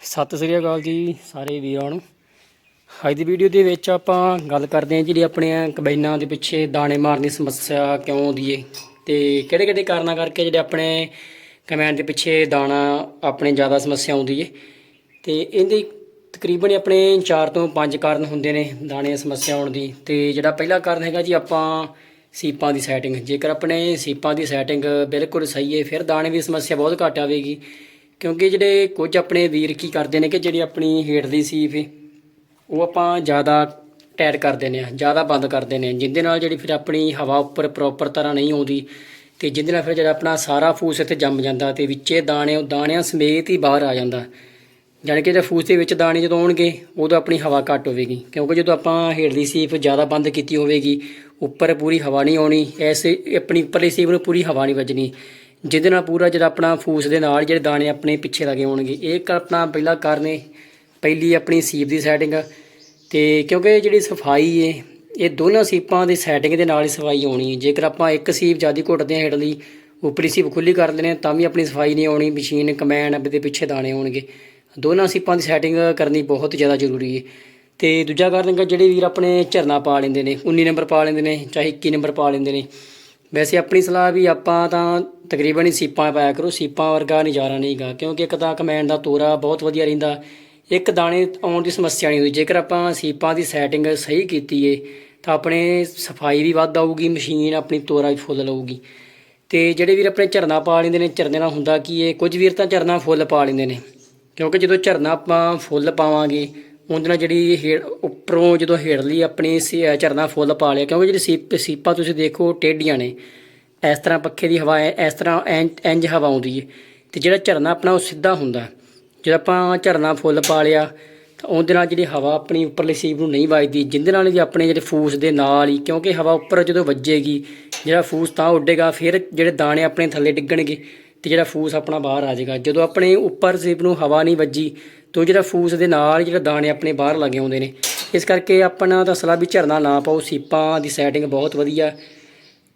ਸਤਿ ਸ੍ਰੀ ਅਕਾਲ ਜੀ ਸਾਰੇ ਵੀਰਾਂ ਨੂੰ। ਅੱਜ ਦੀ ਵੀਡੀਓ ਦੇ ਵਿੱਚ ਆਪਾਂ ਗੱਲ ਕਰਦੇ ਹਾਂ ਜਿਹੜੀ ਆਪਣੇ ਕਬੈਨਾਂ ਦੇ ਪਿੱਛੇ ਦਾਣੇ ਮਾਰਨ ਦੀ ਸਮੱਸਿਆ ਕਿਉਂ ਆਉਂਦੀ ਏ। ਤੇ ਕਿਹੜੇ ਕਿਹੜੇ ਕਾਰਨਾਂ ਕਰਕੇ ਜਿਹੜੇ ਆਪਣੇ ਕਮੈਨ ਦੇ ਪਿੱਛੇ ਦਾਣਾ ਆਪਣੇ ਜ਼ਿਆਦਾ ਸਮੱਸਿਆ ਆਉਂਦੀ ਏ। ਤੇ ਇਹਦੇ ਤਕਰੀਬਨ ਆਪਣੇ 4 ਤੋਂ 5 ਕਾਰਨ ਹੁੰਦੇ ਨੇ ਦਾਣੇ ਦੀ ਸਮੱਸਿਆ ਆਉਣ ਦੀ। ਤੇ ਜਿਹੜਾ ਪਹਿਲਾ ਕਾਰਨ ਹੈਗਾ ਜੀ ਆਪਾਂ ਸੀਪਾਂ ਦੀ ਸੈਟਿੰਗ ਜੇਕਰ ਆਪਣੇ ਸੀਪਾਂ ਦੀ ਸੈਟਿੰਗ ਬਿਲਕੁਲ ਸਹੀ ਹੈ ਫਿਰ ਦਾਣੇ ਦੀ ਸਮੱਸਿਆ ਬਹੁਤ ਘੱਟ ਆਵੇਗੀ। ਕਿਉਂਕਿ ਜਿਹੜੇ ਕੁਝ ਆਪਣੇ ਵੀਰ ਕੀ ਕਰਦੇ ਨੇ ਕਿ ਜਿਹੜੀ ਆਪਣੀ ਹੇਠਲੀ ਸੀਫ ਏ ਉਹ ਆਪਾਂ ਜ਼ਿਆਦਾ ਟਾਇਟ ਕਰ ਦਿੰਦੇ ਆ ਜ਼ਿਆਦਾ ਬੰਦ ਕਰ ਦਿੰਦੇ ਆ ਜਿੰਦੇ ਨਾਲ ਜਿਹੜੀ ਫਿਰ ਆਪਣੀ ਹਵਾ ਉੱਪਰ ਪ੍ਰੋਪਰ ਤਰ੍ਹਾਂ ਨਹੀਂ ਆਉਂਦੀ ਤੇ ਜਿੰਦੇ ਨਾਲ ਫਿਰ ਜਿਹੜਾ ਆਪਣਾ ਸਾਰਾ ਫੂਸ ਇੱਥੇ ਜੰਮ ਜਾਂਦਾ ਤੇ ਵਿੱਚੇ ਦਾਣੇ ਉਹ ਦਾਣਿਆਂ ਸਮੇਤ ਹੀ ਬਾਹਰ ਆ ਜਾਂਦਾ। ਜਾਣੀ ਕਿ ਜੇ ਫੂਸ ਦੇ ਵਿੱਚ ਦਾਣੇ ਜਦੋਂ ਆਉਣਗੇ, ਉਦੋਂ ਆਪਣੀ ਹਵਾ ਘੱਟ ਹੋਵੇਗੀ। ਕਿਉਂਕਿ ਜਦੋਂ ਆਪਾਂ ਹੇਠਲੀ ਸੀਫ ਜ਼ਿਆਦਾ ਬੰਦ ਕੀਤੀ ਹੋਵੇਗੀ, ਉੱਪਰ ਪੂਰੀ ਹਵਾ ਨਹੀਂ ਆਉਣੀ, ਐਸੇ ਆਪਣੀ ਉੱਪਰਲੀ ਸੀਫ ਨੂੰ ਪੂਰੀ ਹਵਾ ਨਹੀਂ ਵੱਜਣੀ। ਜਿਹਦੇ ਨਾਲ ਪੂਰਾ ਜਿਹੜਾ ਆਪਣਾ ਫੂਸ ਦੇ ਨਾਲ ਜਿਹੜੇ ਦਾਣੇ ਆਪਣੇ ਪਿੱਛੇ ਲੱਗੇ ਹੋਣਗੇ। ਇਹ ਆਪਣਾ ਪਹਿਲਾ ਕਾਰਨ ਪਹਿਲੀ ਆਪਣੀ ਸੀਪ ਦੀ ਸੈਟਿੰਗ ਤੇ ਕਿਉਂਕਿ ਜਿਹੜੀ ਸਫ਼ਾਈ ਹੈ ਇਹ ਦੋਨਾਂ ਸੀਪਾਂ ਦੀ ਸੈਟਿੰਗ ਦੇ ਨਾਲ ਹੀ ਸਫ਼ਾਈ ਆਉਣੀ ਹੈ ਜੇਕਰ ਆਪਾਂ ਇੱਕ ਸੀਪ ਜ਼ਿਆਦਾ ਘੁੱਟਦੇ ਹਾਂ ਹੇਠਲੀ ਉੱਪਰੀ ਸੀਪ ਖੁੱਲੀ ਕਰ ਲੈਂਦੇ ਹਾਂ, ਤਾਂ ਵੀ ਆਪਣੀ ਸਫ਼ਾਈ ਨਹੀਂ ਆਉਣੀ, ਮਸ਼ੀਨ ਕਮੈਨ ਦੇ ਪਿੱਛੇ ਦਾਣੇ ਹੋਣਗੇ। ਦੋਨਾਂ ਸੀਪਾਂ ਦੀ ਸੈਟਿੰਗ ਕਰਨੀ ਬਹੁਤ ਜ਼ਿਆਦਾ ਜ਼ਰੂਰੀ ਹੈ ਤੇ ਦੂਜਾ ਕਾਰਨ ਹੈਗਾ, ਜਿਹੜੇ ਵੀਰ ਆਪਣੇ ਝਰਨਾ ਪਾ ਲੈਂਦੇ ਨੇ 19 ਨੰਬਰ ਪਾ ਲੈਂਦੇ ਨੇ, ਚਾਹੇ 21 ਨੰਬਰ ਪਾ ਲੈਂਦੇ ਨੇ। ਵੈਸੇ ਆਪਣੀ ਸਲਾਹ ਵੀ ਆਪਾਂ ਤਾਂ ਤਕਰੀਬਨ ਹੀ ਸੀਪਾਂ ਪਾਇਆ ਕਰੋ, ਸੀਪਾਂ ਵਰਗਾ ਨਜ਼ਾਰਾ ਨਹੀਂਗਾ, ਕਿਉਂਕਿ ਇੱਕ ਤਾਂ ਕਮੈਂਡ ਦਾ ਤੋਰਾ ਬਹੁਤ ਵਧੀਆ ਰਹਿੰਦਾ, ਇੱਕ ਦਾਣੇ ਆਉਣ ਦੀ ਸਮੱਸਿਆ ਨਹੀਂ ਹੋਈ ਜੇਕਰ ਆਪਾਂ ਸੀਪਾਂ ਦੀ ਸੈਟਿੰਗ ਸਹੀ ਕੀਤੀ ਏ, ਤਾਂ ਆਪਣੇ ਸਫ਼ਾਈ ਵੀ ਵੱਧ ਆਊਗੀ, ਮਸ਼ੀਨ ਆਪਣੀ ਤੋਰਾ ਵੀ ਫੁੱਲ ਲਊਗੀ। ਤੇ ਜਿਹੜੇ ਵੀਰ ਆਪਣੇ ਝਰਨਾ ਪਾ ਲੈਂਦੇ ਨੇ, ਝਰਨੇ ਨਾਲ ਹੁੰਦਾ ਕੀ ਏ, ਕੁਝ ਵੀਰ ਤਾਂ ਝਰਨਾ ਫੁੱਲ ਪਾ ਲੈਂਦੇ ਨੇ, ਕਿਉਂਕਿ ਜਦੋਂ ਝਰਨਾ ਆਪਾਂ ਫੁੱਲ ਪਾਵਾਂਗੇ ਉਹਦੇ ਨਾਲ ਜਿਹੜੀ ਹੇੜ ਉੱਪਰੋਂ ਜਦੋਂ ਹੇਠਲੀ ਆਪਣੀ ਸੀ- ਝਰਨਾ ਫੁੱਲ ਪਾ ਲਿਆ, ਕਿਉਂਕਿ ਜਿਹੜੀ ਸੀਪ ਸੀਪਾਂ ਤੁਸੀਂ ਦੇਖੋ ਟੇਢੀਆਂ ਨੇ। ਇਸ ਤਰ੍ਹਾਂ ਪੱਖੇ ਦੀ ਹਵਾ ਇਸ ਤਰ੍ਹਾਂ ਇੰਜ- ਇੰਜ ਹਵਾ ਆਉਂਦੀ ਹੈ ਤੇ ਜਿਹੜਾ ਝਰਨਾ ਆਪਣਾ ਉਹ ਸਿੱਧਾ ਹੁੰਦਾ। ਜਦੋਂ ਆਪਾਂ ਝਰਨਾ ਫੁੱਲ ਪਾ ਲਿਆ, ਤਾਂ ਉਹਦੇ ਨਾਲ ਜਿਹੜੀ ਹਵਾ ਆਪਣੀ ਉੱਪਰਲੀ ਸੀਪ ਨੂੰ ਨਹੀਂ ਵੱਜਦੀ, ਜਿੰਦੇ ਨਾਲ ਵੀ ਆਪਣੇ ਜਿਹੜੇ ਫੂਸ ਦੇ ਨਾਲ ਹੀ, ਕਿਉਂਕਿ ਹਵਾ ਉੱਪਰ ਜਦੋਂ ਵੱਜੇਗੀ, ਜਿਹੜਾ ਫੂਸ ਤਾਂ ਉੱਡੇਗਾ, ਫਿਰ ਜਿਹੜੇ ਦਾਣੇ ਆਪਣੇ ਥੱਲੇ ਡਿੱਗਣਗੇ। ਤੇ ਜਿਹੜਾ ਫੂਸ ਆਪਣਾ ਬਾਹਰ ਆ ਜਾਏਗਾ। ਜਦੋਂ ਆਪਣੇ ਉੱਪਰ ਸੀਪ ਨੂੰ ਹਵਾ ਨਹੀਂ ਵੱਜੀ ਤਾਂ ਉਹ ਜਿਹੜਾ ਫੂਸ ਦੇ ਨਾਲ ਹੀ ਜਿਹੜਾ ਦਾਣੇ ਆਪਣੇ ਬਾਹਰ ਲੱਗੇ ਆਉਂਦੇ ਨੇ। ਇਸ ਕਰਕੇ ਆਪਣਾ ਤਾਂ ਸਲਾਹ ਵੀ ਝਰਨਾ ਨਾ ਪਾਓ ਸੀਪਾਂ ਦੀ ਸੈਟਿੰਗ ਬਹੁਤ ਵਧੀਆ।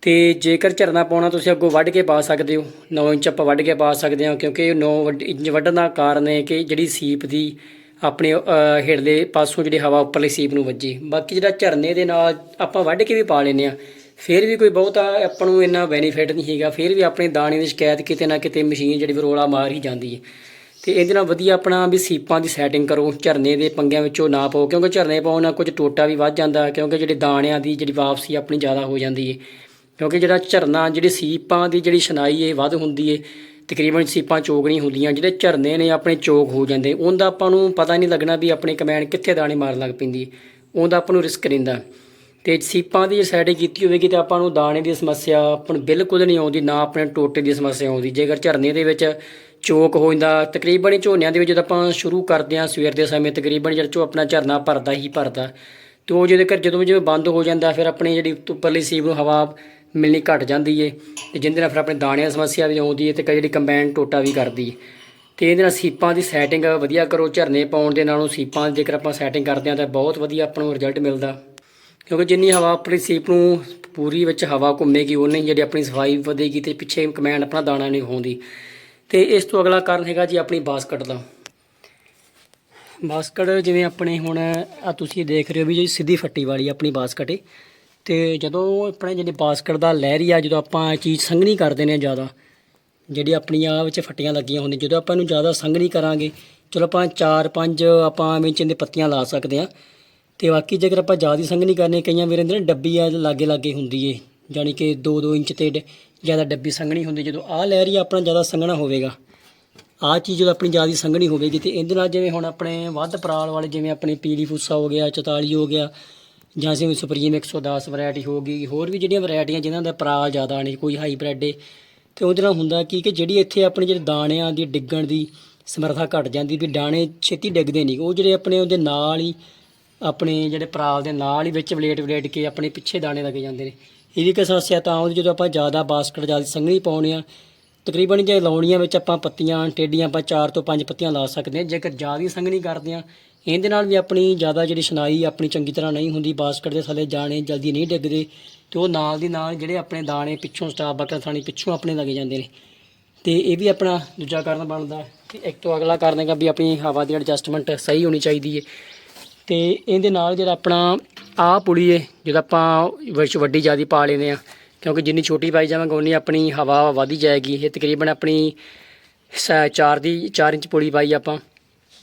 ਤੇ ਜੇਕਰ ਝਰਨਾ ਪਾਉਣਾ ਤੁਸੀਂ ਅੱਗੋਂ ਵੱਢ ਕੇ ਪਾ ਸਕਦੇ ਹੋ 9 ਇੰਚ ਆਪਾਂ ਵੱਢ ਕੇ ਪਾ ਸਕਦੇ ਹਾਂ ਕਿਉਂਕਿ 9 ਇੰਚ ਵੱਢਣ ਦਾ ਕਾਰਨ ਹੈ ਕਿ ਜਿਹੜੀ ਸੀਪ ਦੀ ਆਪਣੇ ਅਹ, ਹੇਠਲੇ ਪਾਸੋਂ ਜਿਹੜੀ ਹਵਾ ਉੱਪਰਲੀ ਸੀਪ ਨੂੰ ਵੱਜੇ। ਬਾਕੀ ਜਿਹੜਾ ਝਰਨੇ ਦੇ ਨਾਲ ਆਪਾਂ ਵੱਢ ਕੇ ਵੀ ਪਾ ਲੈਂਦੇ ਆ ਫਿਰ ਵੀ ਕੋਈ ਬਹੁਤਾ ਆਪਾਂ ਨੂੰ ਇੰਨਾ ਬੈਨੀਫਿਟ ਨਹੀਂ ਹੈਗਾ, ਫਿਰ ਵੀ ਆਪਣੇ ਦਾਣੇ ਦੀ ਸ਼ਿਕਾਇਤ ਕਿਤੇ ਨਾ ਕਿਤੇ ਮਸ਼ੀਨ ਜਿਹੜੀ ਰੋਲਾ ਮਾਰ ਹੀ ਜਾਂਦੀ ਹੈ। ਤੇ ਇਹਦੇ ਨਾਲ ਵਧੀਆ ਆਪਣਾ ਵੀ ਸੀਪਾਂ ਦੀ ਸੈਟਿੰਗ ਕਰੋ, ਝਰਨੇ ਦੇ ਪੰਗਿਆਂ ਵਿੱਚੋਂ ਨਾ ਪਾਓ, ਕਿਉਂਕਿ ਝਰਨੇ ਪਾਉਣ ਨਾਲ ਕੁਝ ਟੋਟਾ ਵੀ ਵੱਧ ਜਾਂਦਾ, ਕਿਉਂਕਿ ਜਿਹੜੇ ਦਾਣਿਆਂ ਦੀ ਜਿਹੜੀ ਵਾਪਸੀ ਆਪਣੀ ਜ਼ਿਆਦਾ ਹੋ ਜਾਂਦੀ ਹੈ। ਕਿਉਂਕਿ ਜਿਹੜਾ ਝਰਨਾ, ਜਿਹੜੀ ਸੀਪਾਂ ਦੀ ਜਿਹੜੀ ਛਨਾਈ ਹੈ ਵੱਧ ਹੁੰਦੀ ਹੈ, ਤਕਰੀਬਨ ਸੀਪਾਂ ਚੋਗ ਨਹੀਂ ਹੁੰਦੀਆਂ, ਜਿਹੜੇ ਝਰਨੇ ਨੇ ਆਪਣੇ ਚੋਕ ਹੋ ਜਾਂਦੇ, ਉਹਦਾ ਆਪਾਂ ਨੂੰ ਪਤਾ ਨਹੀਂ ਲੱਗਣਾ ਵੀ ਆਪਣੇ ਕਮੈਨ ਕਿੱਥੇ ਦਾਣੇ ਮਾਰਨ ਲੱਗ ਪੈਂਦੀ ਉਹਦਾ ਆਪਾਂ ਨੂੰ ਰਿਸਕ ਰਹਿੰਦਾ। ਤੇ ਸੀਪਾਂ ਦੀ ਸੈਟਿੰਗ ਕੀਤੀ ਹੋਵੇਗੀ ਤਾਂ ਆਪਾਂ ਨੂੰ ਦਾਣੇ ਦੀ ਸਮੱਸਿਆ ਆਪਾਂ ਨੂੰ ਬਿਲਕੁਲ ਨਹੀਂ ਆਉਂਦੀ, ਨਾ ਆਪਣੇ ਟੋਟੇ ਦੀ ਸਮੱਸਿਆ ਆਉਂਦੀ। ਜੇਕਰ ਝਰਨੇ ਦੇ ਵਿੱਚ ਚੋਕ ਹੋ ਜਾਂਦਾ, ਤਕਰੀਬਨ ਹੀ ਝੋਨਿਆਂ ਦੇ ਵਿੱਚ ਜਦੋਂ ਆਪਾਂ ਸ਼ੁਰੂ ਕਰਦੇ ਹਾਂ ਸਵੇਰ ਦੇ ਸਮੇਂ, ਤਕਰੀਬਨ ਜਦੋਂ ਆਪਣਾ ਝਰਨਾ ਭਰਦਾ ਹੀ ਭਰਦਾ। ਤੇ ਉਹ ਜਿਹਦੇ ਕਰ ਜਦੋਂ ਜਿਵੇਂ ਬੰਦ ਹੋ ਜਾਂਦਾ, ਫਿਰ ਆਪਣੀ ਜਿਹੜੀ ਉੱਪਰਲੀ ਸੀਪ ਨੂੰ ਹਵਾ ਮਿਲਣੀ ਘਟ ਜਾਂਦੀ ਏ, ਤੇ ਜਿੰਦੇ ਨਾਲ ਫਿਰ ਆਪਣੇ ਦਾਣਿਆਂ ਦੀ ਸਮੱਸਿਆ ਵੀ ਆਉਂਦੀ ਏ ਤੇ ਕਈ ਜਿਹੜੀ ਕੰਬਾਈਨ ਟੋਟਾ ਵੀ ਕਰਦੀ ਏ। ਤੇ ਇਹਦੇ ਨਾਲ ਸੀਪਾਂ ਦੀ ਸੈਟਿੰਗ ਵਧੀਆ ਕਰੋ, ਝਰਨੇ ਪਾਉਣ ਦੇ ਨਾਲੋਂ ਸੀਪਾਂ ਦੀ ਜੇਕਰ ਆਪਾਂ ਸੈਟਿੰਗ ਕਰਦੇ ਹਾਂ ਤਾਂ ਬਹੁਤ ਵਧੀਆ ਆਪਾਂ ਨੂੰ ਰਿਜ਼ਲਟ ਮਿਲਦਾ। ਕਿਉਂਕਿ ਜਿੰਨੀ ਹਵਾ ਆਪਣੀ ਸੀਪ ਨੂੰ ਪੂਰੀ ਵਿੱਚ ਹਵਾ ਘੁੰਮੇਗੀ, ਉਹਨੇ ਜਿਹੜੀ ਆਪਣੀ ਸਫ਼ਾਈ ਵਧੇਗੀ ਤੇ ਪਿੱਛੇ ਕਮੈਂਡ ਆਪਣਾ ਦਾਣਾ ਨਹੀਂ ਹੋਉਂਦੀ ਤੇ ਇਸ ਤੋਂ ਅਗਲਾ ਕਾਰਨ ਹੈਗਾ ਜੀ ਆਪਣੀ ਬਾਸਕਟ ਦਾ। ਬਾਸਕਟ ਜਿਵੇਂ ਆਪਣੇ ਹੁਣ ਆ ਤੁਸੀਂ ਦੇਖ ਰਹੇ ਹੋ ਵੀ ਜੀ ਸਿੱਧੀ ਫੱਟੀ ਵਾਲੀ ਆਪਣੀ ਬਾਸਕਟ ਏ। ਤੇ ਜਦੋਂ ਆਪਣੇ ਜਿਹੜੇ ਬਾਸਕਟ ਦਾ ਲਹਿਰੀ ਆ, ਜਦੋਂ ਆਪਾਂ ਇਹ ਚੀਜ਼ ਸੰਘਣੀ ਕਰਦੇ ਨੇ ਜ਼ਿਆਦਾ, ਜਿਹੜੀ ਆਪਣੀਆਂ ਵਿੱਚ ਫੱਟੀਆਂ ਲੱਗੀਆਂ ਹੁੰਦੀਆਂ, ਜਦੋਂ ਆਪਾਂ ਇਹਨੂੰ ਜ਼ਿਆਦਾ ਸੰਘਣੀ ਕਰਾਂਗੇ, ਚਲੋ ਆਪਾਂ 4-5 ਆਪਾਂ ਵਿੱਚ ਇਹਦੇ ਪੱਤੀਆਂ ਲਾ ਸਕਦੇ ਆ ਤੇ ਬਾਕੀ ਜੇਕਰ ਆਪਾਂ ਜ਼ਿਆਦਾ ਸੰਘਣੀ ਕਰਨੀ, ਕਈਆਂ ਵੀਰਾਂ ਦੇ ਨਾ ਡੱਬੀ ਆ ਲਾਗੇ ਲਾਗੇ ਹੁੰਦੀ ਏ ਜਾਣੀ ਕਿ 2-2 ਇੰਚ ਤੇ ਡ- ਜ਼ਿਆਦਾ ਡੱਬੀ ਸੰਘਣੀ ਹੁੰਦੀ, ਜਦੋਂ ਆਹ ਲਹਿਰੀ ਆਪਣਾ ਜ਼ਿਆਦਾ ਸੰਘਣਾ ਹੋਵੇਗਾ, ਆਹ ਚੀਜ਼ ਜਦੋਂ ਆਪਣੀ ਜ਼ਿਆਦਾ ਸੰਘਣੀ ਹੋਵੇਗੀ, ਤੇ ਇਹਦੇ ਨਾਲ ਜਿਵੇਂ ਹੁਣ ਆਪਣੇ ਵੱਧ ਪਰਾਲ ਵਾਲੇ, ਜਿਵੇਂ ਆਪਣੇ ਪੀਲੀ ਫੁੱਸਾ ਹੋ ਗਿਆ 44 ਹੋ ਗਿਆ, ਜਾਂ ਜਿਵੇਂ ਸੁਪਰੀਮ 110 ਵੈਰਾਈਟੀ ਹੋ ਗਈ, ਹੋਰ ਵੀ ਜਿਹੜੀਆਂ ਵੈਰਾਈਟੀਆਂ ਜਿਨ੍ਹਾਂ ਦਾ ਪਰਾਲ ਜ਼ਿਆਦਾ ਨਹੀਂ, ਕੋਈ ਹਾਈਬ੍ਰਿਡ ਏ, ਤੇ ਉਹਦੇ ਨਾਲ ਹੁੰਦਾ ਕੀ ਕਿ ਜਿਹੜੀ ਇੱਥੇ ਆਪਣੇ ਜਿਹੜੇ ਦਾਣਿਆਂ ਦੀ, ਡਿੱਗਣ ਦੀ ਸਮਰੱਥਾ ਘਟ ਜਾਂਦੀ, ਵੀ ਦਾਣੇ ਛੇਤੀ ਡਿੱਗਦੇ ਨਹੀਂ, ਉਹ ਜਿਹੜੇ ਆਪਣੇ ਉਹਦੇ ਨਾਲ ਹੀ ਆਪਣੇ ਜਿਹੜੇ ਪਰਾਲ ਦੇ ਨਾਲ ਹੀ ਵਿੱਚ ਵਲੇਟ ਵਲੇਟ ਕੇ ਆਪਣੇ ਪਿੱਛੇ ਦਾਣੇ ਲੱਗੇ ਜਾਂਦੇ ਨੇ। ਇਹ ਵੀ ਇੱਕ ਸਮੱਸਿਆ ਤਾਂ ਆਉਂਦੀ ਜਦੋਂ ਆਪਾਂ ਜ਼ਿਆਦਾ ਬਾਸਕਟ, ਜ਼ਿਆਦਾ ਸੰਘਣੀ ਪਾਉਣੇ ਆ ਤਕਰੀਬਨ ਜੇ ਲਾਉਣੀਆਂ ਵਿੱਚ ਆਪਾਂ ਪੱਤੀਆਂ ਟੇਡੀਆਂ ਆਪਾਂ 4 ਤੋਂ 5 ਪੱਤੀਆਂ ਲਾ ਸਕਦੇ ਹਾਂ। ਜੇਕਰ ਜ਼ਿਆਦਾ ਸੰਘਣੀ ਕਰਦੇ ਆ ਇਹਦੇ ਨਾਲ ਵੀ ਆਪਣੀ ਜ਼ਿਆਦਾ ਜਿਹੜੀ ਸੁਣਾਈ ਆਪਣੀ ਚੰਗੀ ਤਰ੍ਹਾਂ ਨਹੀਂ ਹੁੰਦੀ, ਬਾਸਕਟ ਦੇ ਥੱਲੇ ਜਾਣੇ ਜਲਦੀ ਨਹੀਂ ਡਿੱਗਦੇ ਤੇ ਉਹ ਨਾਲ ਦੀ ਨਾਲ ਜਿਹੜੇ ਆਪਣੇ ਦਾਣੇ ਪਿੱਛੋਂ ਸਟਾਪ ਬਕਰ ਥਾਣੀ ਪਿੱਛੋਂ ਆਪਣੇ ਲੱਗ ਜਾਂਦੇ ਨੇ। ਤੇ ਇਹ ਵੀ ਆਪਣਾ ਦੂਜਾ ਕਾਰਨ ਬਣਦਾ ਤੇ ਇੱਕ ਤੋਂ ਅਗਲਾ ਕਾਰਨ ਹੈਗਾ ਵੀ ਆਪਣੀ ਹਵਾ ਦੀ ਐਡਜਸਟਮੈਂਟ ਸਹੀ ਹੋਣੀ ਚਾਹੀਦੀ ਹੈ। ਤੇ ਇਹਦੇ ਨਾਲ ਜਿਹੜਾ ਆਪਣਾ ਆਹ ਪੁਲੀ ਹੈ ਜਦੋਂ ਆਪਾਂ ਵਿੱਚ ਵੱਡੀ ਜਿਆਦੀ ਪਾ ਲੈਂਦੇ ਆ ਕਿਉਂਕਿ ਜਿੰਨੀ ਛੋਟੀ ਪਾਈ ਜਾਵਾਂਗੇ, ਉਨੀ ਆਪਣੀ ਹਵਾ ਵਧੀ ਜਾਏਗੀ। ਇਹ ਤਕਰੀਬਨ ਆਪਣੀ 4 ਦੀ 4 ਇੰਚ ਪੁਲੀ ਪਾਈ ਆਪਾਂ।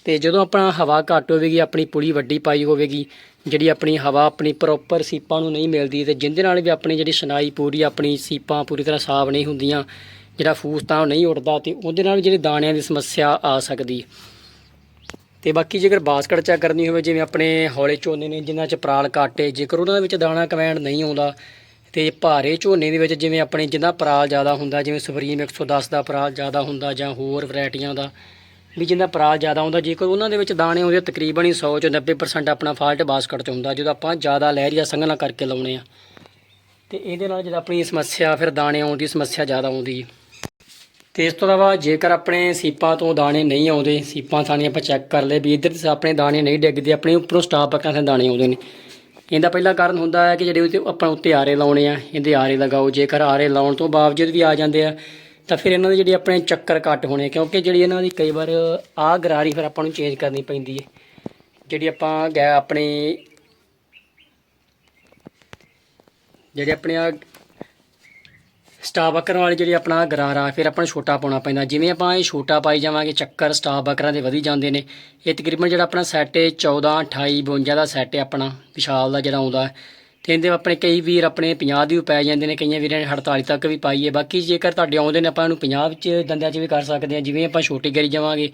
ਤੇ ਜਦੋਂ ਆਪਣਾ ਹਵਾ ਘੱਟ ਹੋਵੇਗੀ, ਆਪਣੀ ਪੁਲੀ ਵੱਡੀ ਪਾਈ ਹੋਵੇਗੀ, ਜਿਹੜੀ ਆਪਣੀ ਹਵਾ ਆਪਣੀ ਪ੍ਰੋਪਰ ਸੀਪਾਂ ਨੂੰ ਨਹੀਂ ਮਿਲਦੀ, ਤੇ ਜਿੰਦੇ ਨਾਲ ਵੀ ਆਪਣੀ ਜਿਹੜੀ ਸੁਣਾਈ ਪੂਰੀ, ਆਪਣੀ ਸੀਪਾਂ ਪੂਰੀ ਤਰ੍ਹਾਂ ਸਾਫ਼ ਨਹੀਂ ਹੁੰਦੀਆਂ, ਜਿਹੜਾ ਫੂਸ ਤਾਂ ਉਹ ਨਹੀਂ ਉੱਡਦਾ, ਤੇ ਉਹਦੇ ਨਾਲ ਜਿਹੜੇ ਦਾਣਿਆਂ ਦੀ ਸਮੱਸਿਆ ਆ ਸਕਦੀ। ਤੇ ਬਾਕੀ ਜੇਕਰ ਬਾਸਕਟ ਚੈੱਕ ਕਰਨੀ ਹੋਵੇ, ਜਿਵੇਂ ਆਪਣੇ ਹੌਲੇ ਝੋਨੇ ਨੇ, ਜਿਨ੍ਹਾਂ 'ਚ ਪਰਾਲ ਕਾਟੇ, ਜੇਕਰ ਉਹਨਾਂ ਦੇ ਵਿੱਚ ਦਾਣਾ ਕਮੈਂਡ ਨਹੀਂ ਆਉਂਦਾ, ਤੇ ਭਾਰੇ ਝੋਨੇ ਦੇ ਵਿੱਚ ਜਿਵੇਂ ਆਪਣੇ ਜਿੰਨਾ ਪਰਾਲ ਜ਼ਿਆਦਾ ਹੁੰਦਾ, ਜਿਵੇਂ ਸੁਪਰੀਮ 110 ਦਾ ਪਰਾਲ ਜ਼ਿਆਦਾ ਹੁੰਦਾ ਜਾਂ ਹੋਰ ਵੈਰਾਈਟੀਆਂ ਦਾ, ਵੀ ਜਿੰਨਾ ਪਰਾਲ ਜ਼ਿਆਦਾ ਹੁੰਦਾ, ਜੇਕਰ ਉਹਨਾਂ ਦੇ ਵਿੱਚ ਦਾਣੇ ਆਉਂਦੇ ਤਕਰੀਬਨ ਹੀ 100 ਚੋਂ 90% ਆਪਣਾ ਫਾਲਟ ਬਾਸਕਟ 'ਚ ਹੁੰਦਾ, ਜਦੋਂ ਆਪਾਂ ਜ਼ਿਆਦਾ ਲਹਿਰੀਆ ਸੰਘਣਾ ਕਰਕੇ ਲਾਉਣੇ ਆ। ਤੇ ਇਹਦੇ ਨਾਲ ਜਦੋਂ ਆਪਣੀ ਸਮੱਸਿਆ, ਫਿਰ ਦਾਣੇ ਆਉਣ ਦੀ ਸਮੱਸਿਆ ਜ਼ਿਆਦਾ ਆਉਂਦੀ। ਤੇ ਇਸ ਤੋਂ ਇਲਾਵਾ ਜੇਕਰ ਆਪਣੇ ਸੀਪਾਂ ਤੋਂ ਦਾਣੇ ਨਹੀਂ ਆਉਂਦੇ, ਸੀਪਾਂ ਥਾਣੀ ਆਪਾਂ ਚੈੱਕ ਕਰ ਲਏ ਵੀ ਇੱਧਰ ਆਪਣੇ ਦਾਣੇ ਨਹੀਂ ਡਿੱਗਦੇ, ਆਪਣੇ ਉੱਪਰੋਂ ਸਟਾਪ ਪੱਕਾਂ ਤੇ ਦਾਣੇ ਆਉਂਦੇ ਨੇ। ਇਹਦਾ ਪਹਿਲਾ ਕਾਰਨ ਹੁੰਦਾ ਹੈ ਕਿ ਜਿਹੜੇ ਉੱਤੇ ਆਪਾਂ ਉੱਤੇ ਆਰੇ ਲਾਉਣੇ ਆ, ਇਹਦੇ ਆਰੇ ਲਗਾਓ। ਜੇਕਰ ਆਰੇ ਲਾਉਣ ਤੋਂ ਬਾਵਜੂਦ ਵੀ ਆ ਜਾਂਦੇ ਆ, ਤਾਂ ਫਿਰ ਇਹਨਾਂ ਦੇ ਜਿਹੜੇ ਆਪਣੇ ਚੱਕਰ ਕੱਟ ਹੋਣੇ ਕਿਉਂਕਿ ਜਿਹੜੀ ਇਹਨਾਂ ਦੀ ਕਈ ਵਾਰ ਆ ਗਰਾਰੀ ਫਿਰ ਆਪਾਂ ਨੂੰ ਚੇਂਜ ਕਰਨੀ ਪੈਂਦੀ ਹੈ ਜਿਹੜੀ ਆਪਾਂ ਗੈ ਆਪਣੇ ਜਿਹੜੇ ਆਪਣੇ ਆ ਸਟਾਫ ਬੱਕਰਾਂ ਵਾਲੀ ਜਿਹੜੀ ਆਪਣਾ ਗਰਾਰਾ, ਫਿਰ ਆਪਾਂ ਨੂੰ ਛੋਟਾ ਪਾਉਣਾ ਪੈਂਦਾ। ਜਿਵੇਂ ਆਪਾਂ ਇਹ ਛੋਟਾ ਪਾਈ ਜਾਵਾਂਗੇ, ਚੱਕਰ ਸਟਾਫ ਬੱਕਰਾਂ ਦੇ ਵਧੀ ਜਾਂਦੇ ਨੇ। ਇਹ ਤਕਰੀਬਨ ਜਿਹੜਾ ਆਪਣਾ ਸੈੱਟ ਹੈ 14 28 52 ਦਾ ਸੈੱਟ ਹੈ ਆਪਣਾ, ਵਿਸ਼ਾਲ ਦਾ ਜਿਹੜਾ ਆਉਂਦਾ। ਹੈ ਤੇ ਇਹਦੇ ਆਪਣੇ ਕਈ ਵੀਰ ਆਪਣੇ 50 ਦੀ ਵੀ ਪੈ ਜਾਂਦੇ ਨੇ, ਕਈਆਂ ਵੀਰਾਂ ਨੇ 48 ਤੱਕ ਵੀ ਪਾਈ ਹੈ ਬਾਕੀ ਜੇਕਰ ਤੁਹਾਡੇ ਆਉਂਦੇ ਨੇ, ਆਪਾਂ ਇਹਨੂੰ 50 ਵਿੱਚ ਦੰਦਿਆਂ 'ਚ ਵੀ ਕਰ ਸਕਦੇ ਹਾਂ। ਜਿਵੇਂ ਆਪਾਂ ਛੋਟੀ ਕਰੀ ਜਾਵਾਂਗੇ,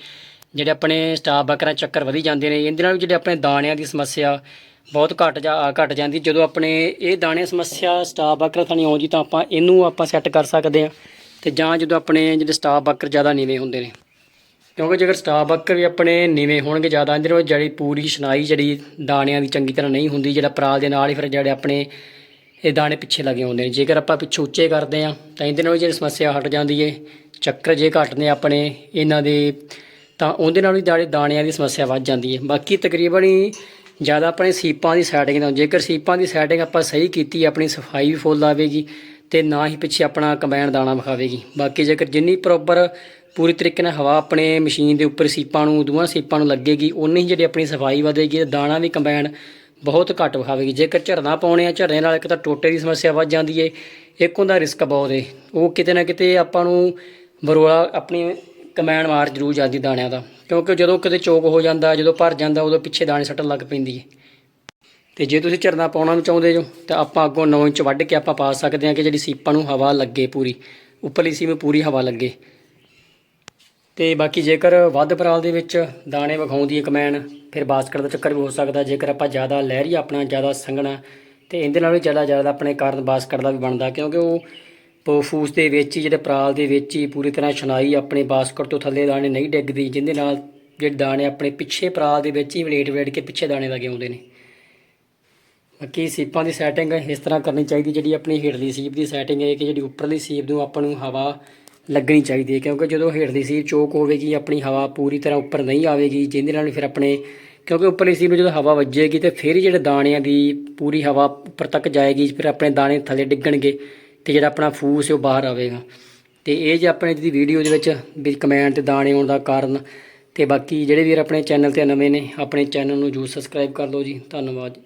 ਜਿਹੜੇ ਆਪਣੇ ਸਟਾਫ ਬੱਕਰਾਂ ਚੱਕਰ ਵਧੀ ਜਾਂਦੇ ਨੇ, ਇਹਦੇ ਨਾਲ ਵੀ ਜਿਹੜੇ ਆਪਣੇ ਦਾਣਿਆਂ ਦੀ ਸਮੱਸਿਆ ਬਹੁਤ ਘਟ ਜਾ ਘਟ ਜਾਂਦੀ। ਜਦੋਂ ਆਪਣੇ ਇਹ ਦਾਣੇ ਸਮੱਸਿਆ ਸਟਾਫ ਬੱਕਰ ਥਾਣੀ ਆਉਂਦੀ ਤਾਂ ਆਪਾਂ ਇਹਨੂੰ ਆਪਾਂ ਸੈੱਟ ਕਰ ਸਕਦੇ ਹਾਂ। ਤੇ ਜਾਂ ਜਦੋਂ ਆਪਣੇ ਜਿਹੜੇ ਸਟਾਫ ਵਰਕਰ ਜ਼ਿਆਦਾ ਨੀਵੇਂ ਹੁੰਦੇ ਨੇ। ਕਿਉਂਕਿ ਜੇਕਰ ਸਟਾਫ ਵਰਕਰ ਵੀ ਆਪਣੇ ਨੀਵੇਂ ਹੋਣਗੇ ਜ਼ਿਆਦਾ ਇਹਦੇ ਨਾਲ ਜਿਹੜੀ ਪੂਰੀ ਸ਼ਨਾਈ ਜਿਹੜੀ ਦਾਣਿਆਂ ਦੀ ਚੰਗੀ ਤਰ੍ਹਾਂ ਨਹੀਂ ਹੁੰਦੀ, ਜਿਹੜਾ ਪਰਾਲ ਦੇ ਨਾਲ ਹੀ ਫਿਰ ਜਿਹੜੇ ਆਪਣੇ ਇਹ ਦਾਣੇ ਪਿੱਛੇ ਲੱਗੇ ਹੁੰਦੇ ਨੇ। ਜੇਕਰ ਆਪਾਂ ਪਿੱਛੇ ਉੱਚੇ ਕਰਦੇ ਆ ਤਾਂ ਇਹਦੇ ਨਾਲ ਵੀ ਜਿਹੜੀ ਸਮੱਸਿਆ ਹਟ ਜਾਂਦੀ ਏ। ਚੱਕਰ ਜੇ ਘੱਟ ਨੇ ਆਪਣੇ ਇਹਨਾਂ ਦੇ, ਤਾਂ ਉਹਦੇ ਨਾਲ ਵੀ ਦਾਣੇ ਦਾਣਿਆਂ ਦੀ ਸਮੱਸਿਆ ਵੱਧ ਜਾਂਦੀ ਹੈ ਬਾਕੀ ਤਕਰੀਬਨ ਹੀ ਜ਼ਿਆਦਾ ਆਪਣੇ ਸੀਪਾਂ ਦੀ ਸੈਟਿੰਗ ਦਾ, ਜੇਕਰ ਸੀਪਾਂ ਦੀ ਸੈਟਿੰਗ ਆਪਾਂ ਸਹੀ ਕੀਤੀ, ਆਪਣੀ ਸਫ਼ਾਈ ਵੀ ਫੁੱਲ ਆਵੇਗੀ ਤੇ ਨਾ ਹੀ ਪਿੱਛੇ ਆਪਣਾ ਕੰਬਾਈਨ ਦਾਣਾ ਵਿਖਾਵੇਗੀ। ਬਾਕੀ ਜੇਕਰ ਜਿੰਨੀ ਪ੍ਰੋਪਰ ਪੂਰੀ ਤਰੀਕੇ ਨਾਲ ਹਵਾ ਆਪਣੇ ਮਸ਼ੀਨ ਦੇ ਉੱਪਰ ਸੀਪਾਂ ਨੂੰ, ਦੋਵਾਂ ਸੀਪਾਂ ਨੂੰ ਲੱਗੇਗੀ ਉਨੀ ਹੀ ਜਿਹੜੀ ਆਪਣੀ ਸਫ਼ਾਈ ਵਧੇਗੀ ਤੇ ਦਾਣਾ ਵੀ ਕੰਬਾਈਨ ਬਹੁਤ ਘੱਟ ਵਿਖਾਵੇਗੀ। ਜੇਕਰ ਝਰਨਾ ਪਾਉਣੇ ਆ, ਝਰਨੇ ਨਾਲ ਇੱਕ ਤਾਂ ਟੋਟੇ ਦੀ ਸਮੱਸਿਆ ਵੱਧ ਜਾਂਦੀ ਏ, ਇੱਕ ਹੁੰਦਾ ਰਿਸਕ ਬਹੁਤ ਏ। ਉਹ ਕਿਤੇ ਨਾ ਕਿਤੇ ਆਪਾਂ ਨੂੰ ਬਰੋਲਾ ਆਪਣੀ ਕਮੈਣ ਮਾਰ ਜ਼ਰੂਰ ਜਾਂਦੀ ਦਾਣਿਆਂ ਦਾ। ਕਿਉਂਕਿ ਜਦੋਂ ਕਿਤੇ ਚੋਕ ਹੋ ਜਾਂਦਾ, ਜਦੋਂ ਭਰ ਜਾਂਦਾ, ਉਦੋਂ ਪਿੱਛੇ ਦਾਣੇ ਸੱਟਣ ਲੱਗ ਪੈਂਦੀ ਹੈ। ਤੇ ਜੇ ਤੁਸੀਂ ਝਰਨਾ ਪਾਉਣਾ ਨੂੰ ਚਾਹੁੰਦੇ ਹੋ ਤਾਂ ਆਪਾਂ ਅੱਗੋਂ 9 ਇੰਚ ਵੱਢ ਕੇ ਆਪਾਂ ਪਾ ਸਕਦੇ ਹਾਂ ਕਿ ਜਿਹੜੀ ਸੀਪਾਂ ਨੂੰ ਹਵਾ ਲੱਗੇ ਪੂਰੀ। ਉੱਪਰਲੀ ਸੀਮ ਨੂੰ ਪੂਰੀ ਹਵਾ ਲੱਗੇ। ਤੇ ਬਾਕੀ ਜੇਕਰ ਵੱਧ ਪਰਾਲ ਦੇ ਵਿੱਚ ਦਾਣੇ ਵਿਖਾਉਂਦੀ ਹੈ ਕਮੈਨ ਫਿਰ ਬਾਸਕਟ ਦਾ ਚੱਕਰ ਵੀ ਹੋ ਸਕਦਾ। ਜੇਕਰ ਆਪਾਂ ਜ਼ਿਆਦਾ ਲਹਿਰੀ ਆਪਣਾ ਜ਼ਿਆਦਾ ਸੰਘਣਾ, ਤੇ ਇਹਦੇ ਨਾਲ ਵੀ ਜ਼ਿਆਦਾ ਜ਼ਿਆਦਾ ਆਪਣੇ ਕਾਰਨ ਬਾਸਕਟ ਦਾ ਵੀ ਬਣਦਾ, ਕਿਉਂਕਿ ਉਹ ਪੋਫੂਸ ਦੇ ਵਿੱਚ ਹੀ, ਜਿਹੜੇ ਪਰਾਲ ਦੇ ਵਿੱਚ ਹੀ ਪੂਰੀ ਤਰ੍ਹਾਂ ਛਨਾਈ ਆਪਣੇ ਬਾਸਕਟ ਤੋਂ ਥੱਲੇ ਦਾਣੇ ਨਹੀਂ ਡਿੱਗਦੀ ਜਿਹਦੇ ਨਾਲ ਜਿਹੜੇ ਦਾਣੇ ਆਪਣੇ ਪਿੱਛੇ ਪਰਾਲ ਦੇ ਵਿੱਚ ਹੀ ਵਲੇਟ ਵਲੇਟ ਕੇ ਪਿੱਛੇ ਦਾਣੇ ਲੱਗੇ ਆਉਂਦੇ ਨੇ। ਬਾਕੀ ਸੀਪਾਂ ਦੀ ਸੈਟਿੰਗ ਇਸ ਤਰ੍ਹਾਂ ਕਰਨੀ ਚਾਹੀਦੀ, ਜਿਹੜੀ ਆਪਣੀ ਹੇਠਲੀ ਸੀਪ ਦੀ ਸੈਟਿੰਗ ਹੈ, ਕਿ ਜਿਹੜੀ ਉੱਪਰਲੀ ਸੀਪ ਨੂੰ ਆਪਾਂ ਨੂੰ ਹਵਾ ਲੱਗਣੀ ਚਾਹੀਦੀ ਹੈ, ਕਿਉਂਕਿ ਜਦੋਂ ਹੇਠਲੀ ਸੀਪ ਚੋਕ ਹੋਵੇਗੀ, ਆਪਣੀ ਹਵਾ ਪੂਰੀ ਤਰ੍ਹਾਂ ਉੱਪਰ ਨਹੀਂ ਆਵੇਗੀ ਜਿਹਦੇ ਨਾਲ ਫਿਰ ਆਪਣੇ, ਕਿਉਂਕਿ ਉੱਪਰਲੀ ਸੀਪ ਨੂੰ ਜਦੋਂ ਹਵਾ ਵੱਜੇਗੀ ਤੇ ਫਿਰ ਹੀ ਜਿਹੜੇ ਦਾਣਿਆਂ ਦੀ ਪੂਰੀ ਹਵਾ ਉੱਪਰ ਤੱਕ ਜਾਏਗੀ, ਫਿਰ ਆਪਣੇ ਦਾਣੇ ਥੱਲੇ ਡਿੱਗਣਗੇ। ਤੇ ਜਿਹੜਾ ਆਪਣਾ ਫੂਸ ਹੈ ਉਹ ਬਾਹਰ ਆਵੇਗਾ। ਤੇ ਇਹ ਜੇ ਆਪਣੇ ਜਿਹਦੀ ਵੀਡੀਓ ਦੇ ਵਿੱਚ ਵੀ ਕਮੈਂਟ ਦਾਣੇ ਆਉਣ ਦਾ ਕਾਰਨ ਤੇ ਬਾਕੀ ਜਿਹੜੇ ਵੀਰ ਆਪਣੇ ਚੈਨਲ ਤੇ ਨਵੇਂ ਨੇ, ਆਪਣੇ ਚੈਨਲ ਨੂੰ ਜਰੂਰ ਸਬਸਕ੍ਰਾਈਬ ਕਰ ਲਓ ਜੀ। ਧੰਨਵਾਦ